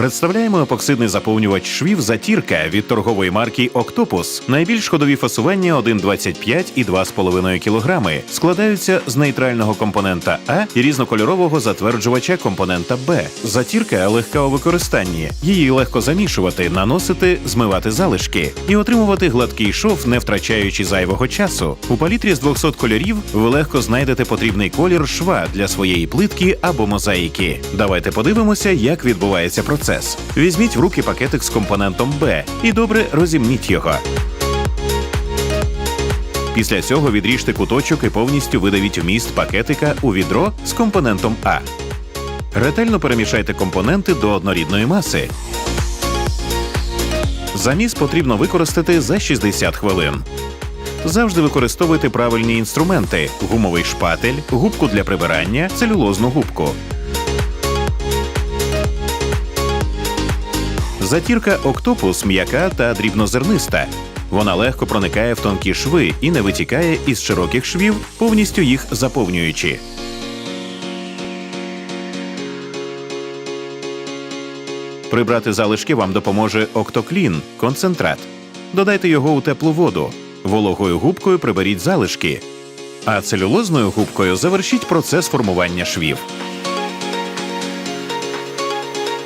Представляємо епоксидний заповнювач швів затірка від торгової марки Octopus. Найбільш ходові фасування 1,25 і 2,5 кг складаються з нейтрального компонента А і різнокольорового затверджувача компонента Б. Затірка легка у використанні. Її легко замішувати, наносити, змивати залишки і отримувати гладкий шов, не втрачаючи зайвого часу. У палітрі з 200 кольорів ви легко знайдете потрібний колір шва для своєї плитки або мозаїки. Давайте подивимося, як відбувається процес. Візьміть в руки пакетик з компонентом Б і добре розімніть його. Після цього відріжте куточок і повністю видавіть вміст пакетика у відро з компонентом А. Ретельно перемішайте компоненти до однорідної маси. Заміс потрібно використати за 60 хвилин. Завжди використовуйте правильні інструменти: гумовий шпатель, губку для прибирання, целюлозну губку. Затірка октопус м'яка та дрібнозерниста. Вона легко проникає в тонкі шви і не витікає із широких швів, повністю їх заповнюючи. Прибрати залишки вам допоможе Октоклін концентрат. Додайте його у теплу воду. Вологою губкою приберіть залишки, а целюлозною губкою завершіть процес формування швів.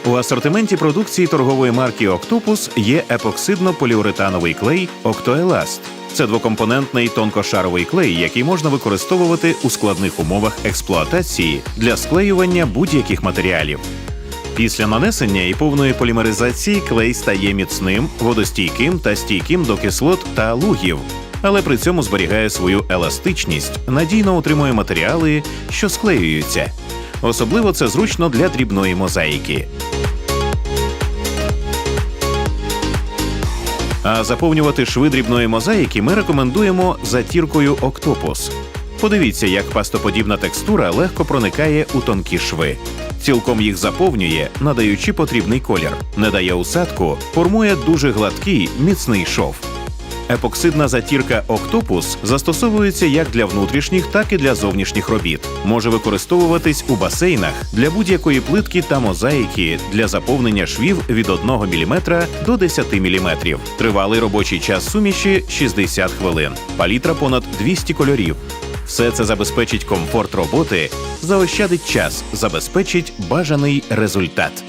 У асортименті продукції торгової марки Octopus є епоксидно-поліуретановий клей Octoelast. Це двокомпонентний тонкошаровий клей, який можна використовувати у складних умовах експлуатації для склеювання будь-яких матеріалів. Після нанесення і повної полімеризації клей стає міцним, водостійким та стійким до кислот та лугів, але при цьому зберігає свою еластичність, надійно утримує матеріали, що склеюються. Особливо це зручно для дрібної мозаїки. А заповнювати шви дрібної мозаїки ми рекомендуємо затіркою Octopus. Подивіться, як пастоподібна текстура легко проникає у тонкі шви. Цілком їх заповнює, надаючи потрібний колір, не дає усадку, формує дуже гладкий, міцний шов. Епоксидна затірка Octopus застосовується як для внутрішніх, так і для зовнішніх робіт. Може використовуватись у басейнах для будь-якої плитки та мозаїки для заповнення швів від 1 мм до 10 мм. Тривалий робочий час суміші 60 хвилин. Палітра понад 200 кольорів. Все це забезпечить комфорт роботи, заощадить час, забезпечить бажаний результат.